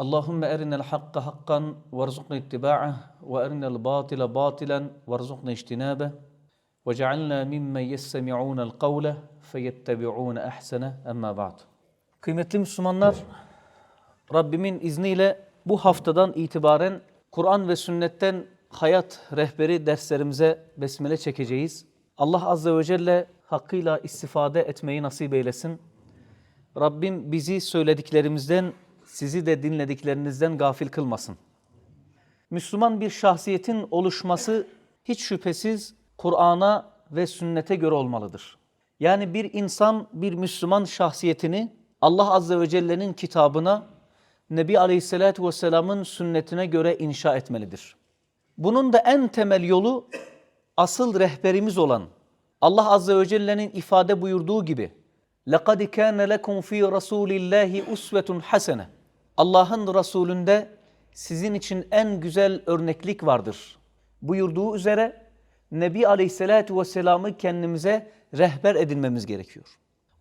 Allahümme erinel hakka hakkan verzukna ittiba'ah ve erinel batila batilen verzukna iştinabeh ve cealna mimmen yessemi'ûnel kavle feyettebi'ûne ehsene emma ba'd. Kıymetli Müslümanlar, Rabbimin izniyle bu haftadan itibaren Kur'an ve sünnetten hayat rehberi derslerimize besmele çekeceğiz. Allah Azze ve Celle hakkıyla istifade etmeyi nasip eylesin. Rabbim bizi söylediklerimizden sizi de dinlediklerinizden gafil kılmasın. Müslüman bir şahsiyetin oluşması hiç şüphesiz Kur'an'a ve sünnete göre olmalıdır. Yani bir insan bir Müslüman şahsiyetini Allah Azze ve Celle'nin kitabına, Nebi Aleyhisselatü Vesselam'ın sünnetine göre inşa etmelidir. Bunun da en temel yolu asıl rehberimiz olan Allah Azze ve Celle'nin ifade buyurduğu gibi لَقَدْ كَانَ لَكُمْ ف۪ي رَسُولِ اللّٰهِ اُسْوَةٌ حَسَنَةٌ Allah'ın Resulünde sizin için en güzel örneklik vardır. Buyurduğu üzere Nebi Aleyhisselatü Vesselam'ı kendimize rehber edinmemiz gerekiyor.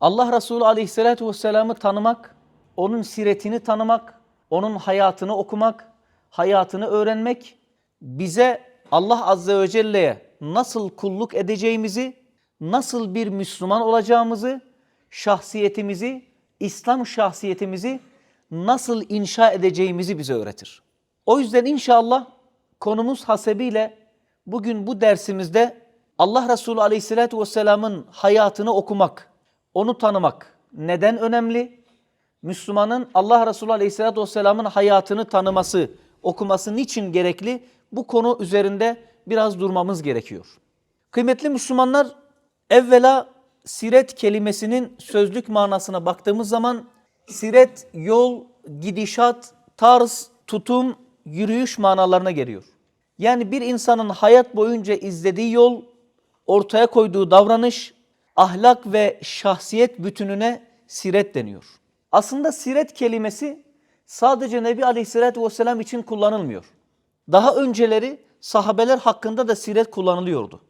Allah Resulü Aleyhisselatü Vesselam'ı tanımak, onun siretini tanımak, onun hayatını okumak, hayatını öğrenmek, bize Allah Azze ve Celle'ye nasıl kulluk edeceğimizi, nasıl bir Müslüman olacağımızı, şahsiyetimizi, İslam şahsiyetimizi nasıl inşa edeceğimizi bize öğretir. O yüzden inşallah konumuz hasebiyle bugün bu dersimizde Allah Resulü Aleyhisselatü Vesselam'ın hayatını okumak, onu tanımak neden önemli? Müslümanın Allah Resulü Aleyhisselatü Vesselam'ın hayatını tanıması, okuması niçin gerekli? Bu konu üzerinde biraz durmamız gerekiyor. Kıymetli Müslümanlar, evvela siret kelimesinin sözlük manasına baktığımız zaman siret, yol, gidişat, tarz, tutum, yürüyüş manalarına geliyor. Yani bir insanın hayat boyunca izlediği yol, ortaya koyduğu davranış, ahlak ve şahsiyet bütününe siret deniyor. Aslında siret kelimesi sadece Nebi Aleyhisselatü Vesselam için kullanılmıyor. Daha önceleri sahabeler hakkında da siret kullanılıyordu.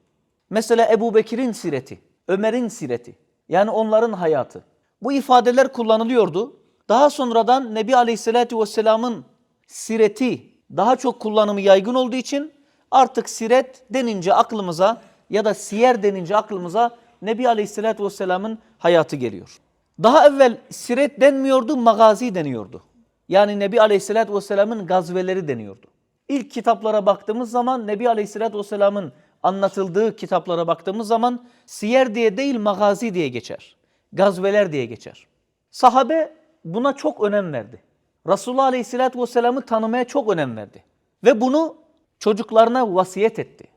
Mesela Ebu Bekir'in sireti, Ömer'in sireti yani onların hayatı. Bu ifadeler kullanılıyordu. Daha sonradan Nebi Aleyhisselatü Vesselam'ın sireti daha çok kullanımı yaygın olduğu için artık siret denince aklımıza ya da siyer denince aklımıza Nebi Aleyhisselatü Vesselam'ın hayatı geliyor. Daha evvel siret denmiyordu, magazi deniyordu. Yani Nebi Aleyhisselatü Vesselam'ın gazveleri deniyordu. İlk kitaplara baktığımız zaman Nebi Aleyhisselatü Vesselam'ın anlatıldığı kitaplara baktığımız zaman siyer diye değil magazi diye geçer. Gazveler diye geçer. Sahabe buna çok önem verdi. Resulullah Aleyhisselatü Vesselam'ı tanımaya çok önem verdi. Ve bunu çocuklarına vasiyet etti.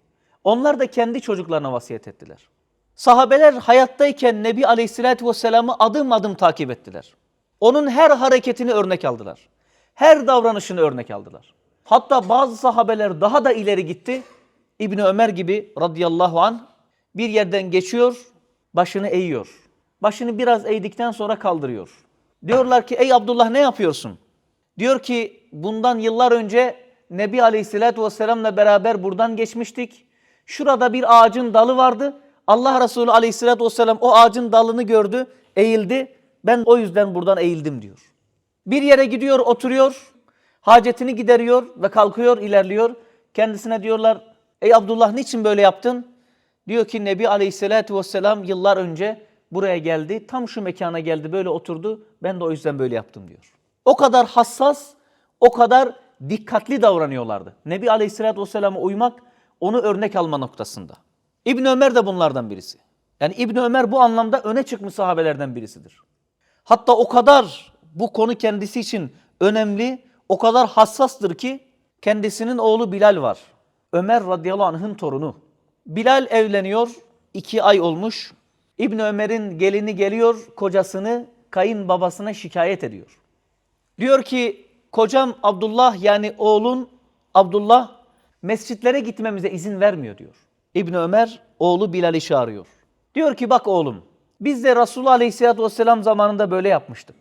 Onlar da kendi çocuklarına vasiyet ettiler. Sahabeler hayattayken Nebi Aleyhisselatü Vesselam'ı adım adım takip ettiler. Onun her hareketini örnek aldılar. Her davranışını örnek aldılar. Hatta bazı sahabeler daha da ileri gitti. İbni Ömer gibi radıyallahu an bir yerden geçiyor, başını eğiyor. Başını biraz eğdikten sonra kaldırıyor. Diyorlar ki ey Abdullah ne yapıyorsun? Diyor ki bundan yıllar önce Nebi Aleyhisselatü Vesselam'la beraber buradan geçmiştik. Şurada bir ağacın dalı vardı. Allah Resulü Aleyhisselatü Vesselam o ağacın dalını gördü, eğildi. Ben o yüzden buradan eğildim diyor. Bir yere gidiyor, oturuyor, hacetini gideriyor ve kalkıyor, ilerliyor. Kendisine diyorlar, ey Abdullah niçin böyle yaptın? Diyor ki Nebi Aleyhisselatü Vesselam yıllar önce buraya geldi, tam şu mekana geldi, böyle oturdu. Ben de o yüzden böyle yaptım diyor. O kadar hassas, o kadar dikkatli davranıyorlardı. Nebi Aleyhisselatü Vesselam'a uymak, onu örnek alma noktasında. İbn Ömer de bunlardan birisi. Yani İbn Ömer bu anlamda öne çıkmış sahabelerden birisidir. Hatta o kadar bu konu kendisi için önemli, o kadar hassastır ki kendisinin oğlu Bilal var. Ömer radıyallahu anh'ın torunu. Bilal evleniyor, iki ay olmuş. İbn Ömer'in gelini geliyor, kocasını kayınbabasına şikayet ediyor. Diyor ki kocam Abdullah yani oğlun Abdullah mescitlere gitmemize izin vermiyor diyor. İbni Ömer oğlu Bilal'i çağırıyor. Diyor ki bak oğlum biz de Resulullah Aleyhisselatü Vesselam zamanında böyle yapmıştık.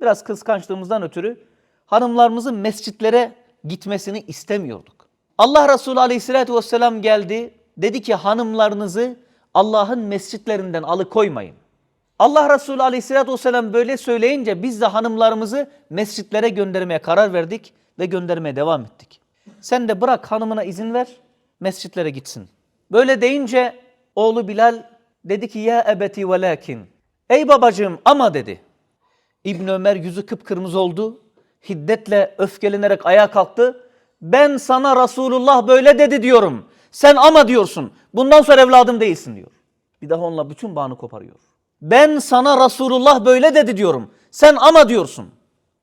Biraz kıskançlığımızdan ötürü hanımlarımızın mescitlere gitmesini istemiyorduk. Allah Resulü Aleyhisselatü Vesselam geldi. Dedi ki hanımlarınızı Allah'ın mescitlerinden alıkoymayın. Allah Resulü Aleyhisselatü Vesselam böyle söyleyince biz de hanımlarımızı mescitlere göndermeye karar verdik ve göndermeye devam ettik. Sen de bırak hanımına izin ver, mescitlere gitsin. Böyle deyince oğlu Bilal dedi ki ya ebeti ve lakin. Ey babacığım ama dedi. İbn Ömer yüzü kıpkırmızı oldu. Hiddetle öfkelenerek ayağa kalktı. Ben sana Resulullah böyle dedi diyorum. Sen ama diyorsun. Bundan sonra evladım değilsin diyor. Bir daha onunla bütün bağını koparıyor. Ben sana Resulullah böyle dedi diyorum. Sen ama diyorsun.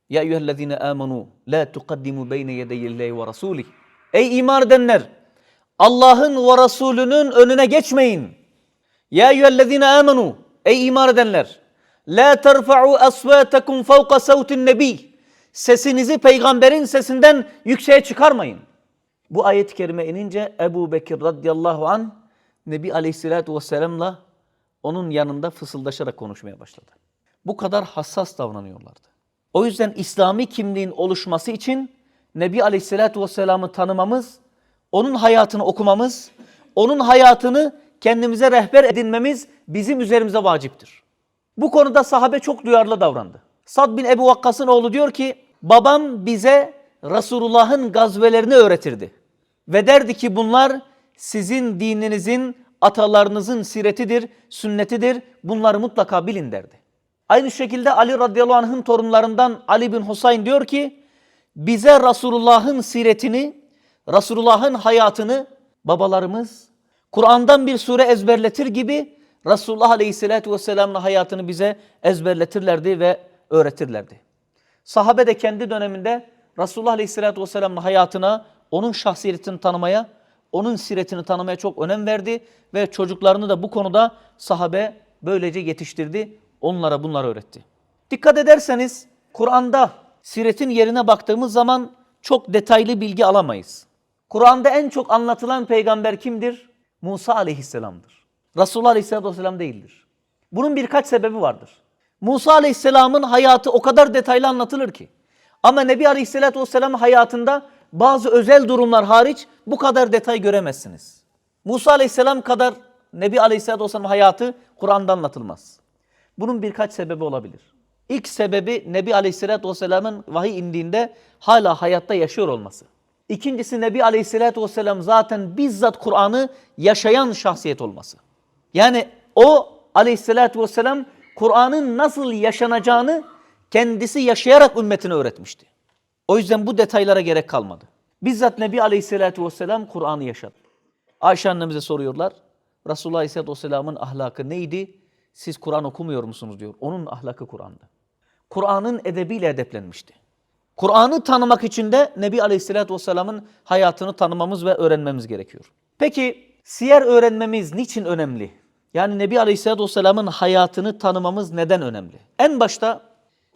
Ya eyyühellezine amenu la tuqaddimu beyne yedeyillahi ve rasulih. Ey iman edenler Allah'ın ve Resulünün önüne geçmeyin. Ya eyyühellezine amenu ey iman edenler la terfa'u asvatakum fawqa savtin nebi. Sesinizi peygamberin sesinden yükseğe çıkarmayın. Bu ayet-i kerime inince Ebu Bekir radıyallahu an Nebi aleyhissalatu vesselam'la onun yanında fısıldaşarak konuşmaya başladı. Bu kadar hassas davranıyorlardı. O yüzden İslami kimliğin oluşması için Nebi Aleyhisselatü Vesselam'ı tanımamız, onun hayatını okumamız, onun hayatını kendimize rehber edinmemiz bizim üzerimize vaciptir. Bu konuda sahabe çok duyarlı davrandı. Sad bin Ebu Vakkas'ın oğlu diyor ki, babam bize Resulullah'ın gazvelerini öğretirdi. Ve derdi ki bunlar sizin dininizin, atalarınızın siretidir, sünnetidir, bunları mutlaka bilin derdi. Aynı şekilde Ali radıyallahu anh'ın torunlarından Ali bin Husayn diyor ki bize Resulullah'ın siretini, Resulullah'ın hayatını babalarımız Kur'an'dan bir sure ezberletir gibi Resulullah aleyhissalatu vesselam'ın hayatını bize ezberletirlerdi ve öğretirlerdi. Sahabe de kendi döneminde Resulullah aleyhissalatu vesselam'ın hayatına, onun şahsiyetini tanımaya, onun siretini tanımaya çok önem verdi ve çocuklarını da bu konuda sahabe böylece yetiştirdi onlara bunları öğretti. Dikkat ederseniz Kur'an'da siretin yerine baktığımız zaman çok detaylı bilgi alamayız. Kur'an'da en çok anlatılan peygamber kimdir? Musa aleyhisselamdır. Resulullah aleyhisselatü vesselam değildir. Bunun birkaç sebebi vardır. Musa aleyhisselamın hayatı o kadar detaylı anlatılır ki. Ama Nebi aleyhisselatü vesselam hayatında bazı özel durumlar hariç bu kadar detay göremezsiniz. Musa aleyhisselam kadar Nebi aleyhisselatü vesselam hayatı Kur'an'da anlatılmaz. Bunun birkaç sebebi olabilir. İlk sebebi Nebi Aleyhisselatü Vesselam'ın vahiy indiğinde hala hayatta yaşıyor olması. İkincisi Nebi Aleyhisselatü Vesselam zaten bizzat Kur'an'ı yaşayan şahsiyet olması. Yani o Aleyhisselatü Vesselam Kur'an'ın nasıl yaşanacağını kendisi yaşayarak ümmetine öğretmişti. O yüzden bu detaylara gerek kalmadı. Bizzat Nebi Aleyhisselatü Vesselam Kur'an'ı yaşadı. Ayşe annemize soruyorlar. Resulullah Aleyhisselatü Vesselam'ın ahlakı neydi? siz Kur'an okumuyor musunuz diyor. Onun ahlakı Kur'an'da. Kur'an'ın edebiyle edeplenmişti. Kur'an'ı tanımak için de Nebi Aleyhisselatü Vesselam'ın hayatını tanımamız ve öğrenmemiz gerekiyor. Peki siyer öğrenmemiz niçin önemli? Yani Nebi Aleyhisselatü Vesselam'ın hayatını tanımamız neden önemli? En başta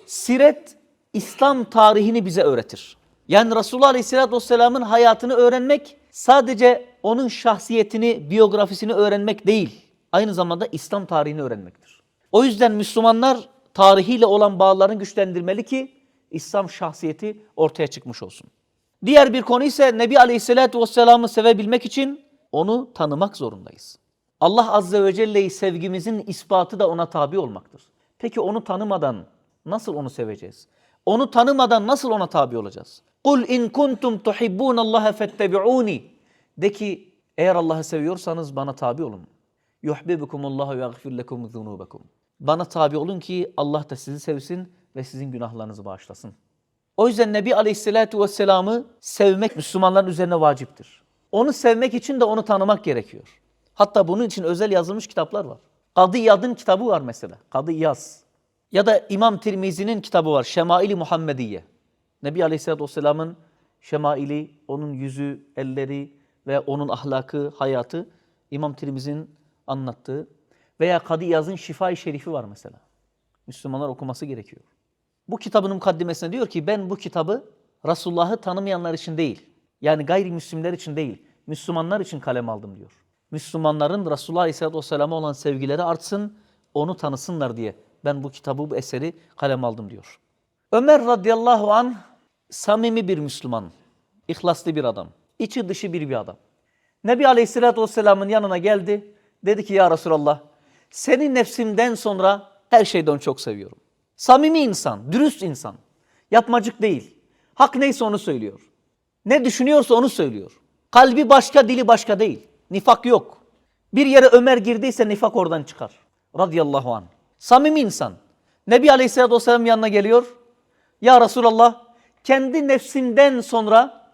siret İslam tarihini bize öğretir. Yani Resulullah Aleyhisselatü Vesselam'ın hayatını öğrenmek sadece onun şahsiyetini, biyografisini öğrenmek değil aynı zamanda İslam tarihini öğrenmektir. O yüzden Müslümanlar tarihiyle olan bağlarını güçlendirmeli ki İslam şahsiyeti ortaya çıkmış olsun. Diğer bir konu ise Nebi Aleyhisselatü Vesselam'ı sevebilmek için onu tanımak zorundayız. Allah Azze ve Celle'yi sevgimizin ispatı da ona tabi olmaktır. Peki onu tanımadan nasıl onu seveceğiz? Onu tanımadan nasıl ona tabi olacağız? Kul in kuntum tuhibbunallaha fettebi'uni. De ki eğer Allah'ı seviyorsanız bana tabi olun. Yuhibbukumullahu ve yaghfir lekum zunubakum. Bana tabi olun ki Allah da sizi sevsin ve sizin günahlarınızı bağışlasın. O yüzden Nebi Aleyhisselatü Vesselam'ı sevmek Müslümanların üzerine vaciptir. Onu sevmek için de onu tanımak gerekiyor. Hatta bunun için özel yazılmış kitaplar var. Kadı İyad'ın kitabı var mesela. Kadı İyaz. Ya da İmam Tirmizi'nin kitabı var. Şemaili Muhammediye. Nebi Aleyhisselatü Vesselam'ın şemaili, onun yüzü, elleri ve onun ahlakı, hayatı İmam Tirmizi'nin anlattığı veya Kadı İyaz'ın Şifa-i Şerifi var mesela. Müslümanlar okuması gerekiyor. Bu kitabın mukaddimesine diyor ki ben bu kitabı Resulullah'ı tanımayanlar için değil. Yani gayrimüslimler için değil. Müslümanlar için kalem aldım diyor. Müslümanların Resulullah Aleyhisselatü Vesselam'a olan sevgileri artsın, onu tanısınlar diye ben bu kitabı, bu eseri kalem aldım diyor. Ömer radıyallahu an samimi bir Müslüman, ihlaslı bir adam, içi dışı bir bir adam. Nebi Aleyhisselatü Vesselam'ın yanına geldi. Dedi ki ya Resulallah seni nefsimden sonra her şeyden çok seviyorum. Samimi insan, dürüst insan. Yapmacık değil. Hak neyse onu söylüyor. Ne düşünüyorsa onu söylüyor. Kalbi başka, dili başka değil. Nifak yok. Bir yere Ömer girdiyse nifak oradan çıkar. Radıyallahu anh. Samimi insan. Nebi Aleyhisselatü Vesselam yanına geliyor. Ya Resulallah kendi nefsimden sonra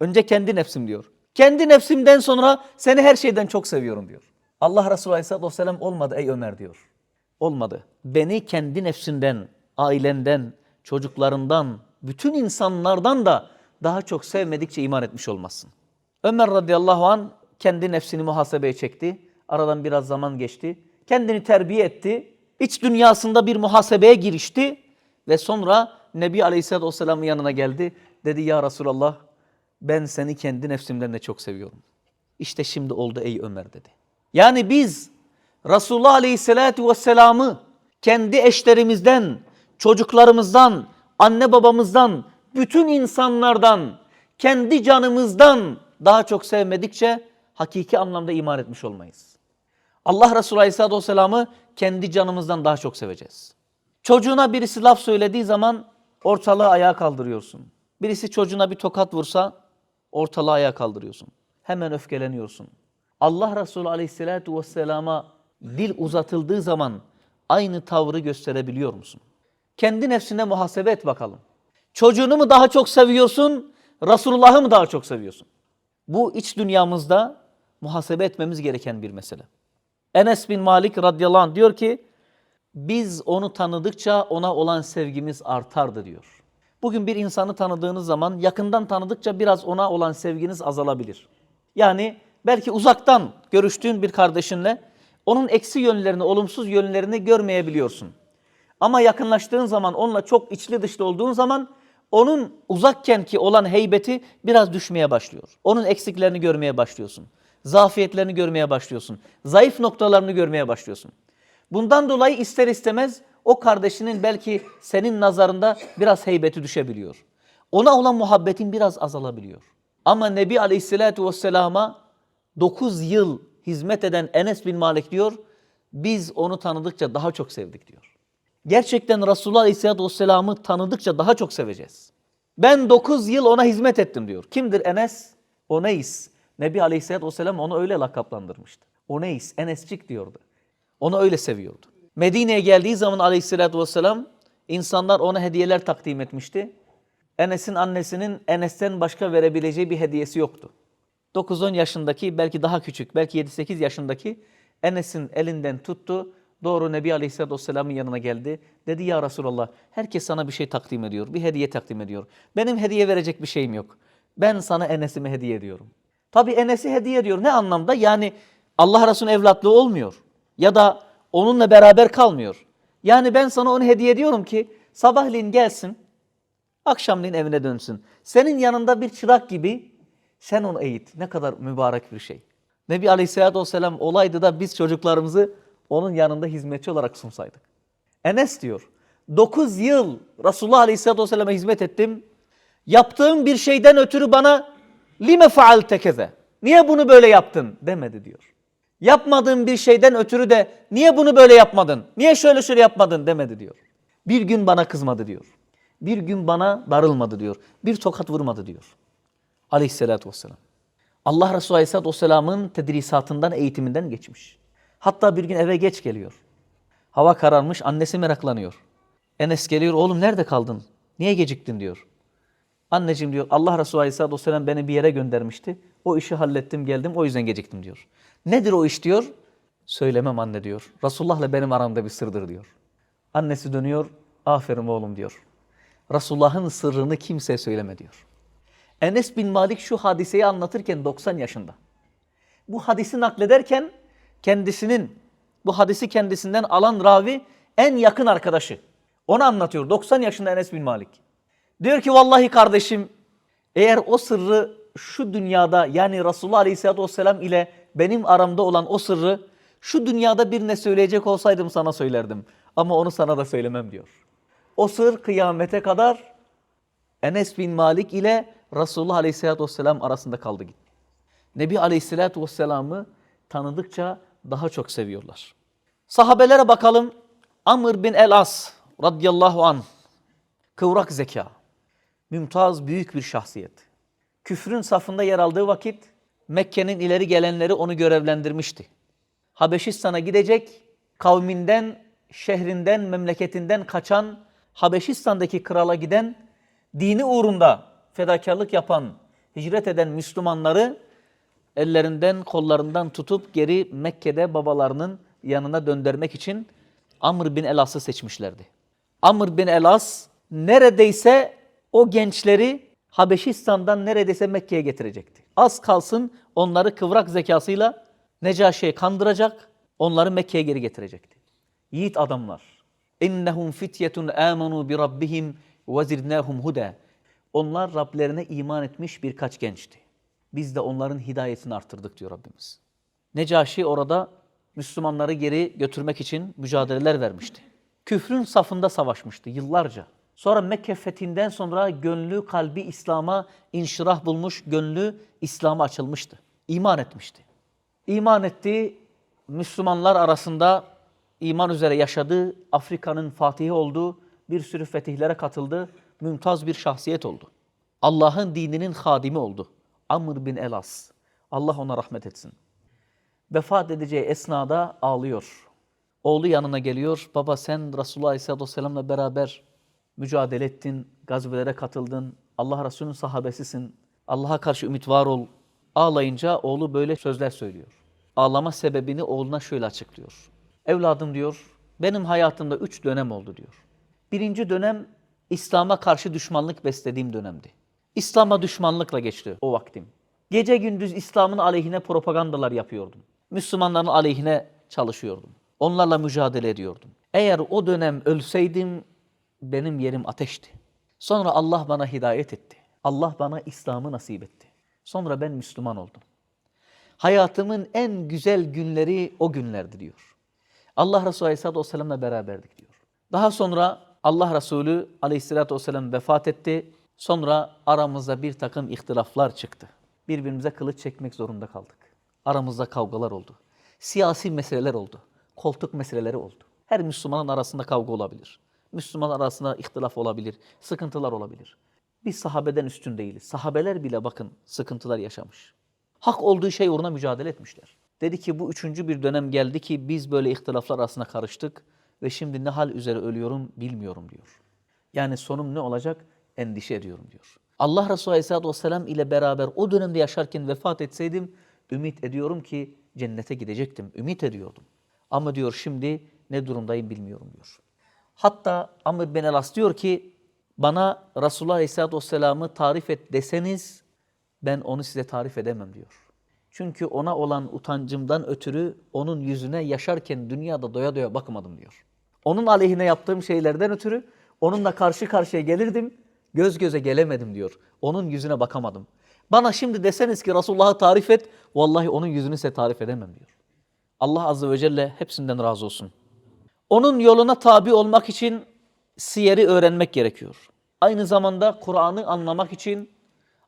önce kendi nefsim diyor. Kendi nefsimden sonra seni her şeyden çok seviyorum diyor. Allah Resulü Aleyhisselatü Vesselam olmadı ey Ömer diyor. Olmadı. Beni kendi nefsinden, ailenden, çocuklarından, bütün insanlardan da daha çok sevmedikçe iman etmiş olmazsın. Ömer radıyallahu an kendi nefsini muhasebeye çekti. Aradan biraz zaman geçti. Kendini terbiye etti. İç dünyasında bir muhasebeye girişti. Ve sonra Nebi Aleyhisselatü Vesselam'ın yanına geldi. Dedi ya Resulallah ben seni kendi nefsimden de çok seviyorum. İşte şimdi oldu ey Ömer dedi. Yani biz Resulullah Aleyhisselatü Vesselam'ı kendi eşlerimizden, çocuklarımızdan, anne babamızdan, bütün insanlardan, kendi canımızdan daha çok sevmedikçe hakiki anlamda iman etmiş olmayız. Allah Resulü Aleyhisselatü Vesselam'ı kendi canımızdan daha çok seveceğiz. Çocuğuna birisi laf söylediği zaman ortalığı ayağa kaldırıyorsun. Birisi çocuğuna bir tokat vursa ortalığı ayağa kaldırıyorsun. Hemen öfkeleniyorsun. Allah Resulü Aleyhisselatü Vesselam'a dil uzatıldığı zaman aynı tavrı gösterebiliyor musun? Kendi nefsine muhasebe et bakalım. Çocuğunu mu daha çok seviyorsun, Resulullah'ı mı daha çok seviyorsun? Bu iç dünyamızda muhasebe etmemiz gereken bir mesele. Enes bin Malik radıyallahu anh diyor ki, biz onu tanıdıkça ona olan sevgimiz artardı diyor. Bugün bir insanı tanıdığınız zaman yakından tanıdıkça biraz ona olan sevginiz azalabilir. Yani belki uzaktan görüştüğün bir kardeşinle onun eksi yönlerini, olumsuz yönlerini görmeyebiliyorsun. Ama yakınlaştığın zaman, onunla çok içli dışlı olduğun zaman onun uzakken ki olan heybeti biraz düşmeye başlıyor. Onun eksiklerini görmeye başlıyorsun. Zafiyetlerini görmeye başlıyorsun. Zayıf noktalarını görmeye başlıyorsun. Bundan dolayı ister istemez o kardeşinin belki senin nazarında biraz heybeti düşebiliyor. Ona olan muhabbetin biraz azalabiliyor. Ama Nebi Aleyhisselatü Vesselam'a 9 yıl hizmet eden Enes bin Malik diyor, biz onu tanıdıkça daha çok sevdik diyor. Gerçekten Resulullah Aleyhisselatü Vesselam'ı tanıdıkça daha çok seveceğiz. Ben 9 yıl ona hizmet ettim diyor. Kimdir Enes? Oneis. Nebi Aleyhisselatü Vesselam onu öyle lakaplandırmıştı. Oneis, Enescik diyordu. Onu öyle seviyordu. Medine'ye geldiği zaman Aleyhisselatü Vesselam insanlar ona hediyeler takdim etmişti. Enes'in annesinin Enes'ten başka verebileceği bir hediyesi yoktu. 9-10 yaşındaki belki daha küçük belki 7-8 yaşındaki Enes'in elinden tuttu. Doğru Nebi Aleyhisselatü Vesselam'ın yanına geldi. Dedi ya Resulallah herkes sana bir şey takdim ediyor. Bir hediye takdim ediyor. Benim hediye verecek bir şeyim yok. Ben sana Enes'imi hediye ediyorum. Tabi Enes'i hediye ediyor. Ne anlamda? Yani Allah Resulü'nün evlatlığı olmuyor. Ya da onunla beraber kalmıyor. Yani ben sana onu hediye ediyorum ki sabahleyin gelsin, akşamleyin evine dönsün. Senin yanında bir çırak gibi sen onu eğit. Ne kadar mübarek bir şey. Nebi Aleyhisselatü Vesselam olaydı da biz çocuklarımızı onun yanında hizmetçi olarak sunsaydık. Enes diyor, 9 yıl Resulullah Aleyhisselatü Vesselam'a hizmet ettim. Yaptığım bir şeyden ötürü bana lime faalte keze. Niye bunu böyle yaptın demedi diyor. Yapmadığım bir şeyden ötürü de niye bunu böyle yapmadın? Niye şöyle şöyle yapmadın demedi diyor. Bir gün bana kızmadı diyor. Bir gün bana darılmadı diyor. Bir tokat vurmadı diyor. Aleyhisselatü vesselam. Allah Resulü Aleyhisselatü Vesselam'ın tedrisatından, eğitiminden geçmiş. Hatta bir gün eve geç geliyor. Hava kararmış, annesi meraklanıyor. Enes geliyor, oğlum nerede kaldın? Niye geciktin diyor. Anneciğim diyor, Allah Resulü Aleyhisselatü Vesselam beni bir yere göndermişti. O işi hallettim, geldim, o yüzden geciktim diyor. Nedir o iş diyor? Söylemem anne diyor. Resulullah'la benim aramda bir sırdır diyor. Annesi dönüyor, aferin oğlum diyor. Resulullah'ın sırrını kimseye söyleme diyor. Enes bin Malik şu hadiseyi anlatırken 90 yaşında. Bu hadisi naklederken kendisinin, bu hadisi kendisinden alan ravi en yakın arkadaşı. Onu anlatıyor. 90 yaşında Enes bin Malik. Diyor ki vallahi kardeşim eğer o sırrı şu dünyada yani Resulullah Aleyhisselatü Vesselam ile benim aramda olan o sırrı şu dünyada birine söyleyecek olsaydım sana söylerdim. Ama onu sana da söylemem diyor. O sır kıyamete kadar Enes bin Malik ile Resulullah Aleyhisselatü Vesselam arasında kaldı gitti. Nebi Aleyhisselatü Vesselam'ı tanıdıkça daha çok seviyorlar. Sahabelere bakalım. Amr bin el-As radıyallahu an kıvrak zeka, mümtaz büyük bir şahsiyet. Küfrün safında yer aldığı vakit Mekke'nin ileri gelenleri onu görevlendirmişti. Habeşistan'a gidecek, kavminden, şehrinden, memleketinden kaçan, Habeşistan'daki krala giden, dini uğrunda fedakarlık yapan, hicret eden Müslümanları ellerinden, kollarından tutup geri Mekke'de babalarının yanına döndürmek için Amr bin Elas'ı seçmişlerdi. Amr bin Elas neredeyse o gençleri Habeşistan'dan neredeyse Mekke'ye getirecekti. Az kalsın onları kıvrak zekasıyla Necaşi'ye kandıracak, onları Mekke'ye geri getirecekti. Yiğit adamlar. İnnehum fityetun amanu bi rabbihim ve zidnahum huda. Onlar Rablerine iman etmiş birkaç gençti. Biz de onların hidayetini artırdık diyor Rabbimiz. Necaşi orada Müslümanları geri götürmek için mücadeleler vermişti. Küfrün safında savaşmıştı yıllarca. Sonra Mekke fethinden sonra gönlü, kalbi İslam'a inşirah bulmuş, gönlü İslam'a açılmıştı. İman etmişti. İman etti, Müslümanlar arasında iman üzere yaşadı, Afrika'nın fatihi oldu, bir sürü fetihlere katıldı, mümtaz bir şahsiyet oldu. Allah'ın dininin hadimi oldu. Amr bin Elas. Allah ona rahmet etsin. Vefat edeceği esnada ağlıyor. Oğlu yanına geliyor. Baba sen Resulullah Aleyhisselatü Vesselam'la beraber mücadele ettin, gazvelere katıldın. Allah Resulü'nün sahabesisin. Allah'a karşı ümit var ol. Ağlayınca oğlu böyle sözler söylüyor. Ağlama sebebini oğluna şöyle açıklıyor. Evladım diyor, benim hayatımda üç dönem oldu diyor. Birinci dönem İslam'a karşı düşmanlık beslediğim dönemdi. İslam'a düşmanlıkla geçti o vaktim. Gece gündüz İslam'ın aleyhine propagandalar yapıyordum. Müslümanların aleyhine çalışıyordum. Onlarla mücadele ediyordum. Eğer o dönem ölseydim benim yerim ateşti. Sonra Allah bana hidayet etti. Allah bana İslam'ı nasip etti. Sonra ben Müslüman oldum. Hayatımın en güzel günleri o günlerdi diyor. Allah Resulü Aleyhisselatü Vesselam'la beraberdik diyor. Daha sonra Allah Resulü Aleyhisselatü Vesselam vefat etti. Sonra aramızda bir takım ihtilaflar çıktı. Birbirimize kılıç çekmek zorunda kaldık. Aramızda kavgalar oldu. Siyasi meseleler oldu. Koltuk meseleleri oldu. Her Müslümanın arasında kavga olabilir. Müslüman arasında ihtilaf olabilir. Sıkıntılar olabilir. Biz sahabeden üstün değiliz. Sahabeler bile bakın sıkıntılar yaşamış. Hak olduğu şey uğruna mücadele etmişler. Dedi ki bu üçüncü bir dönem geldi ki biz böyle ihtilaflar arasında karıştık ve şimdi ne hal üzere ölüyorum bilmiyorum diyor. Yani sonum ne olacak endişe ediyorum diyor. Allah Resulü Aleyhisselatü Vesselam ile beraber o dönemde yaşarken vefat etseydim ümit ediyorum ki cennete gidecektim. Ümit ediyordum. Ama diyor şimdi ne durumdayım bilmiyorum diyor. Hatta Amr bin Elas diyor ki bana Resulullah Aleyhisselatü Vesselam'ı tarif et deseniz ben onu size tarif edemem diyor. Çünkü ona olan utancımdan ötürü onun yüzüne yaşarken dünyada doya doya bakmadım diyor. Onun aleyhine yaptığım şeylerden ötürü onunla karşı karşıya gelirdim, göz göze gelemedim diyor. Onun yüzüne bakamadım. Bana şimdi deseniz ki Resulullah'ı tarif et, vallahi onun yüzünü size tarif edemem diyor. Allah Azze ve Celle hepsinden razı olsun. Onun yoluna tabi olmak için siyeri öğrenmek gerekiyor. Aynı zamanda Kur'an'ı anlamak için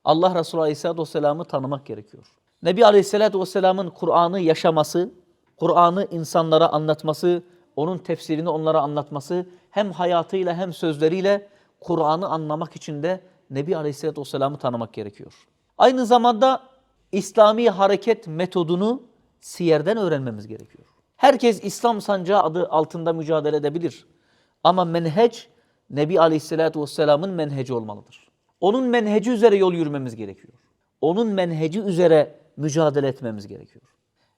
Allah Resulü Aleyhisselatü Vesselam'ı tanımak gerekiyor. Nebi Aleyhisselatü Vesselam'ın Kur'an'ı yaşaması, Kur'an'ı insanlara anlatması, onun tefsirini onlara anlatması hem hayatıyla hem sözleriyle Kur'an'ı anlamak için de Nebi Aleyhisselatü Vesselam'ı tanımak gerekiyor. Aynı zamanda İslami hareket metodunu siyerden öğrenmemiz gerekiyor. Herkes İslam sancağı adı altında mücadele edebilir. Ama menheç Nebi Aleyhisselatü Vesselam'ın menheci olmalıdır. Onun menheci üzere yol yürümemiz gerekiyor. Onun menheci üzere mücadele etmemiz gerekiyor.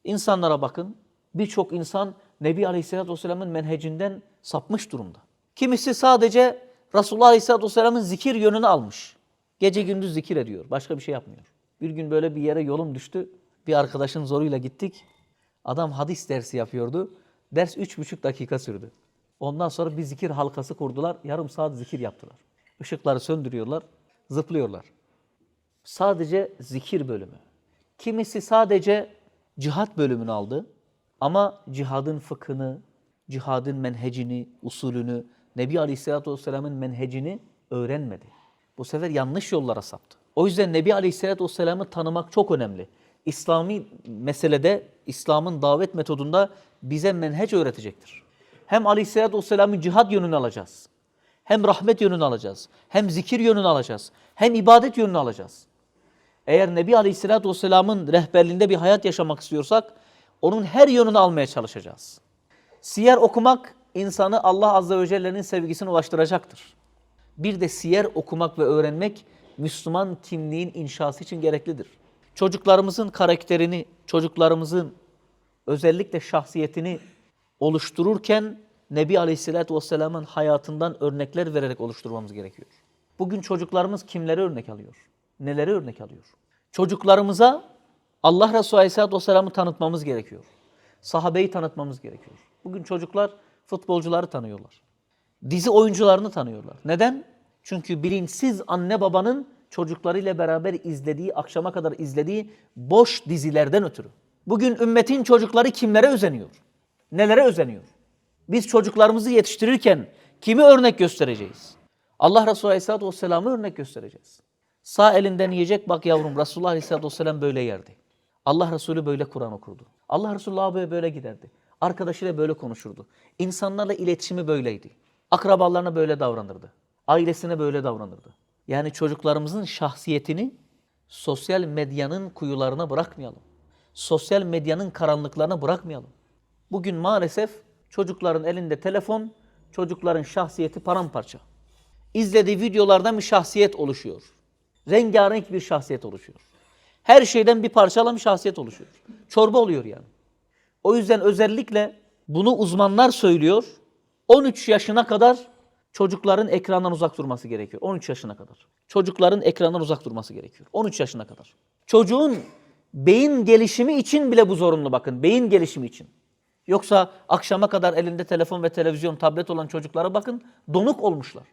İnsanlara bakın, birçok insan Nebi Aleyhisselatü Vesselam'ın menhecinden sapmış durumda. Kimisi sadece Resulullah Aleyhisselatü Vesselam'ın zikir yönünü almış. Gece gündüz zikir ediyor, başka bir şey yapmıyor. Bir gün böyle bir yere yolum düştü, bir arkadaşın zoruyla gittik. Adam hadis dersi yapıyordu. Ders üç buçuk dakika sürdü. Ondan sonra bir zikir halkası kurdular. Yarım saat zikir yaptılar. Işıkları söndürüyorlar, zıplıyorlar. Sadece zikir bölümü. Kimisi sadece cihat bölümünü aldı ama cihadın fıkhını, cihadın menhecini, usulünü, Nebi Aleyhisselatü Vesselam'ın menhecini öğrenmedi. Bu sefer yanlış yollara saptı. O yüzden Nebi Aleyhisselatü Vesselam'ı tanımak çok önemli. İslami meselede, İslam'ın davet metodunda bize menheç öğretecektir. Hem Aleyhisselatü Vesselam'ın cihad yönünü alacağız. Hem rahmet yönünü alacağız. Hem zikir yönünü alacağız. Hem ibadet yönünü alacağız. Eğer Nebi Aleyhisselatü Vesselam'ın rehberliğinde bir hayat yaşamak istiyorsak onun her yönünü almaya çalışacağız. Siyer okumak insanı Allah Azze ve Celle'nin sevgisine ulaştıracaktır. Bir de siyer okumak ve öğrenmek Müslüman kimliğin inşası için gereklidir. Çocuklarımızın karakterini, çocuklarımızın özellikle şahsiyetini oluştururken Nebi Aleyhisselatü Vesselam'ın hayatından örnekler vererek oluşturmamız gerekiyor. Bugün çocuklarımız kimlere örnek alıyor? Nelere örnek alıyor? Çocuklarımıza Allah Resulü Aleyhisselatü Vesselam'ı tanıtmamız gerekiyor. Sahabeyi tanıtmamız gerekiyor. Bugün çocuklar futbolcuları tanıyorlar. Dizi oyuncularını tanıyorlar. Neden? Çünkü bilinçsiz anne babanın çocuklarıyla beraber izlediği, akşama kadar izlediği boş dizilerden ötürü. Bugün ümmetin çocukları kimlere özeniyor? Nelere özeniyor? Biz çocuklarımızı yetiştirirken kimi örnek göstereceğiz? Allah Resulü Aleyhisselatü Vesselam'ı örnek göstereceğiz. Sağ elinden yiyecek bak yavrum Resulullah Aleyhisselatü Vesselam böyle yerdi. Allah Resulü böyle Kur'an okurdu. Allah Resulü abi böyle giderdi. Arkadaşıyla böyle konuşurdu. İnsanlarla iletişimi böyleydi. Akrabalarına böyle davranırdı. Ailesine böyle davranırdı. Yani çocuklarımızın şahsiyetini sosyal medyanın kuyularına bırakmayalım. Sosyal medyanın karanlıklarına bırakmayalım. Bugün maalesef çocukların elinde telefon, çocukların şahsiyeti paramparça. İzlediği videolardan bir şahsiyet oluşuyor. Rengarenk bir şahsiyet oluşuyor. Her şeyden bir parçalan bir şahsiyet oluşuyor. Çorba oluyor yani. O yüzden özellikle bunu uzmanlar söylüyor. 13 yaşına kadar çocukların ekrandan uzak durması gerekiyor. 13 yaşına kadar. Çocukların ekrandan uzak durması gerekiyor. 13 yaşına kadar. Çocuğun beyin gelişimi için bile bu zorunlu bakın. Beyin gelişimi için. Yoksa akşama kadar elinde telefon ve televizyon, tablet olan çocuklara bakın donuk olmuşlar.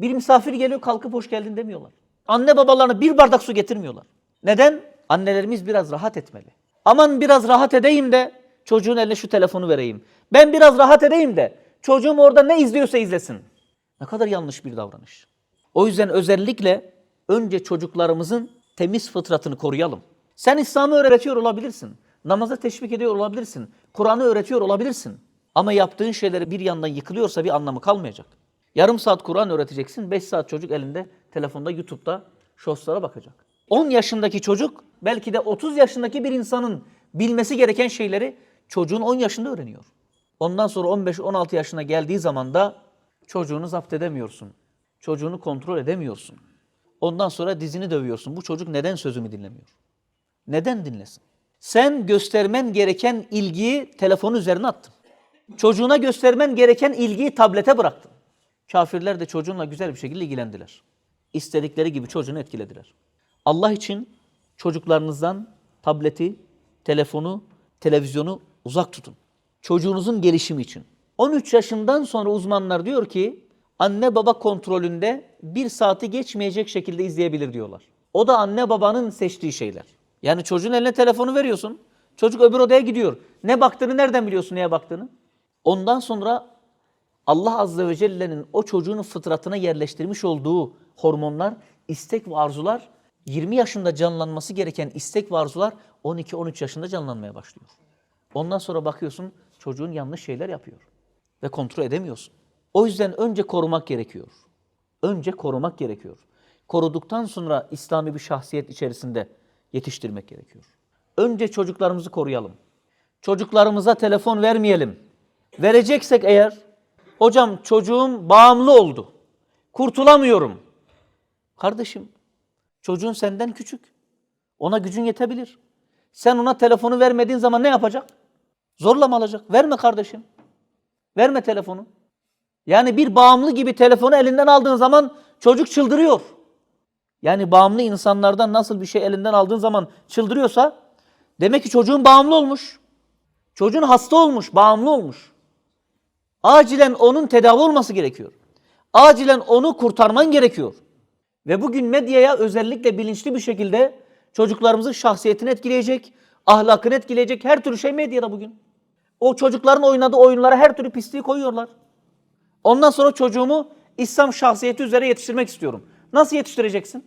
Bir misafir geliyor kalkıp hoş geldin demiyorlar. Anne babalarına bir bardak su getirmiyorlar. Neden? Annelerimiz biraz rahat etmeli. Aman biraz rahat edeyim de çocuğun eline şu telefonu vereyim. Ben biraz rahat edeyim de çocuğum orada ne izliyorsa izlesin. Ne kadar yanlış bir davranış. O yüzden özellikle önce çocuklarımızın temiz fıtratını koruyalım. Sen İslam'ı öğretiyor olabilirsin. Namaza teşvik ediyor olabilirsin. Kur'an'ı öğretiyor olabilirsin. Ama yaptığın şeyleri bir yandan yıkılıyorsa bir anlamı kalmayacak. Yarım saat Kur'an öğreteceksin, 5 saat çocuk elinde telefonda, YouTube'da shortslara bakacak. 10 yaşındaki çocuk belki de 30 yaşındaki bir insanın bilmesi gereken şeyleri çocuğun 10 yaşında öğreniyor. Ondan sonra 15-16 yaşına geldiği zaman da çocuğunu zapt edemiyorsun. Çocuğunu kontrol edemiyorsun. Ondan sonra dizini dövüyorsun. Bu çocuk neden sözümü dinlemiyor? Neden dinlesin? Sen göstermen gereken ilgiyi telefonun üzerine attın. Çocuğuna göstermen gereken ilgiyi tablete bıraktın. Kafirler de çocuğunla güzel bir şekilde ilgilendiler. İstedikleri gibi çocuğunu etkilediler. Allah için çocuklarınızdan tableti, telefonu, televizyonu uzak tutun. Çocuğunuzun gelişimi için. 13 yaşından sonra uzmanlar diyor ki anne baba kontrolünde bir saati geçmeyecek şekilde izleyebilir diyorlar. O da anne babanın seçtiği şeyler. Yani çocuğun eline telefonu veriyorsun. Çocuk öbür odaya gidiyor. Ne baktığını nereden biliyorsun neye baktığını? Ondan sonra Allah Azze ve Celle'nin o çocuğun fıtratına yerleştirmiş olduğu hormonlar, istek ve arzular 20 yaşında canlanması gereken istek ve arzular 12-13 yaşında canlanmaya başlıyor. Ondan sonra bakıyorsun çocuğun yanlış şeyler yapıyor ve kontrol edemiyorsun. O yüzden önce korumak gerekiyor. Önce korumak gerekiyor. Koruduktan sonra İslami bir şahsiyet içerisinde yetiştirmek gerekiyor. Önce çocuklarımızı koruyalım. Çocuklarımıza telefon vermeyelim. Vereceksek eğer, hocam çocuğum bağımlı oldu. Kurtulamıyorum. Kardeşim, çocuğun senden küçük. Ona gücün yetebilir. Sen ona telefonu vermediğin zaman ne yapacak? Zorla mı alacak? Verme kardeşim. Verme telefonu. Yani bir bağımlı gibi telefonu elinden aldığın zaman çocuk çıldırıyor. Yani bağımlı insanlardan nasıl bir şey elinden aldığın zaman çıldırıyorsa demek ki çocuğun bağımlı olmuş. Çocuğun hasta olmuş, bağımlı olmuş. Acilen onun tedavi olması gerekiyor. Acilen onu kurtarman gerekiyor. Ve bugün medyaya özellikle bilinçli bir şekilde çocuklarımızın şahsiyetini etkileyecek, ahlakını etkileyecek her türlü şey medyada bugün. O çocukların oynadığı oyunlara her türlü pisliği koyuyorlar. Ondan sonra çocuğumu İslam şahsiyeti üzere yetiştirmek istiyorum. Nasıl yetiştireceksin?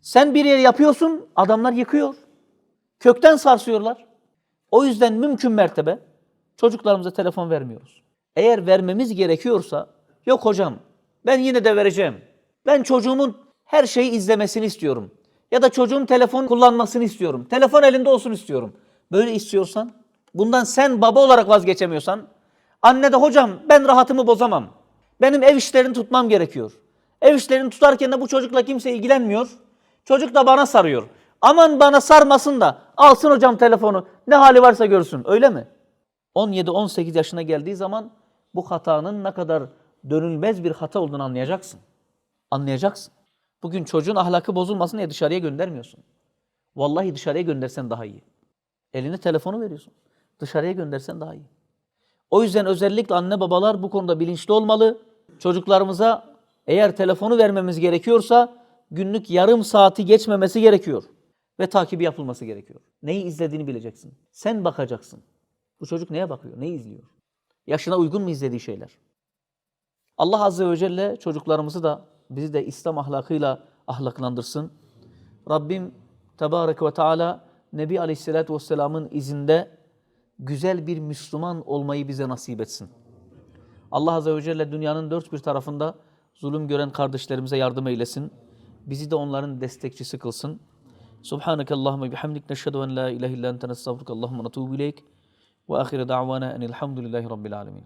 Sen bir yer yapıyorsun, adamlar yıkıyor. Kökten sarsıyorlar. O yüzden mümkün mertebe çocuklarımıza telefon vermiyoruz. Eğer vermemiz gerekiyorsa, yok hocam ben yine de vereceğim. Ben çocuğumun her şeyi izlemesini istiyorum. Ya da çocuğum telefon kullanmasını istiyorum. Telefon elinde olsun istiyorum. Böyle istiyorsan, bundan sen baba olarak vazgeçemiyorsan, anne de hocam ben rahatımı bozamam. Benim ev işlerini tutmam gerekiyor. Ev işlerini tutarken de bu çocukla kimse ilgilenmiyor. Çocuk da bana sarıyor. Aman bana sarmasın da alsın hocam telefonu. Ne hali varsa görsün. Öyle mi? 17-18 yaşına geldiği zaman bu hatanın ne kadar dönülmez bir hata olduğunu anlayacaksın. Anlayacaksın. Bugün çocuğun ahlakı bozulmasın diye dışarıya göndermiyorsun. Vallahi dışarıya göndersen daha iyi. Eline telefonu veriyorsun. Dışarıya göndersen daha iyi. O yüzden özellikle anne babalar bu konuda bilinçli olmalı. Çocuklarımıza eğer telefonu vermemiz gerekiyorsa günlük yarım saati geçmemesi gerekiyor. Ve takibi yapılması gerekiyor. Neyi izlediğini bileceksin. Sen bakacaksın. Bu çocuk neye bakıyor, neyi izliyor? Yaşına uygun mu izlediği şeyler? Allah Azze ve Celle çocuklarımızı da bizi de İslam ahlakıyla ahlaklandırsın. Rabbim Tebarek ve Teala Nebi Aleyhisselatü Vesselam'ın izinde güzel bir Müslüman olmayı bize nasip etsin. Allah Azze ve Celle dünyanın dört bir tarafında zulüm gören kardeşlerimize yardım eylesin. Bizi de onların destekçisi kılsın. Subhaneke Allahümme bihamdik neşhedü en la ilahe illa ente nestağfiruke Allahümme netubu ileyk ve ahire da'vana enilhamdülillahi rabbil alemin.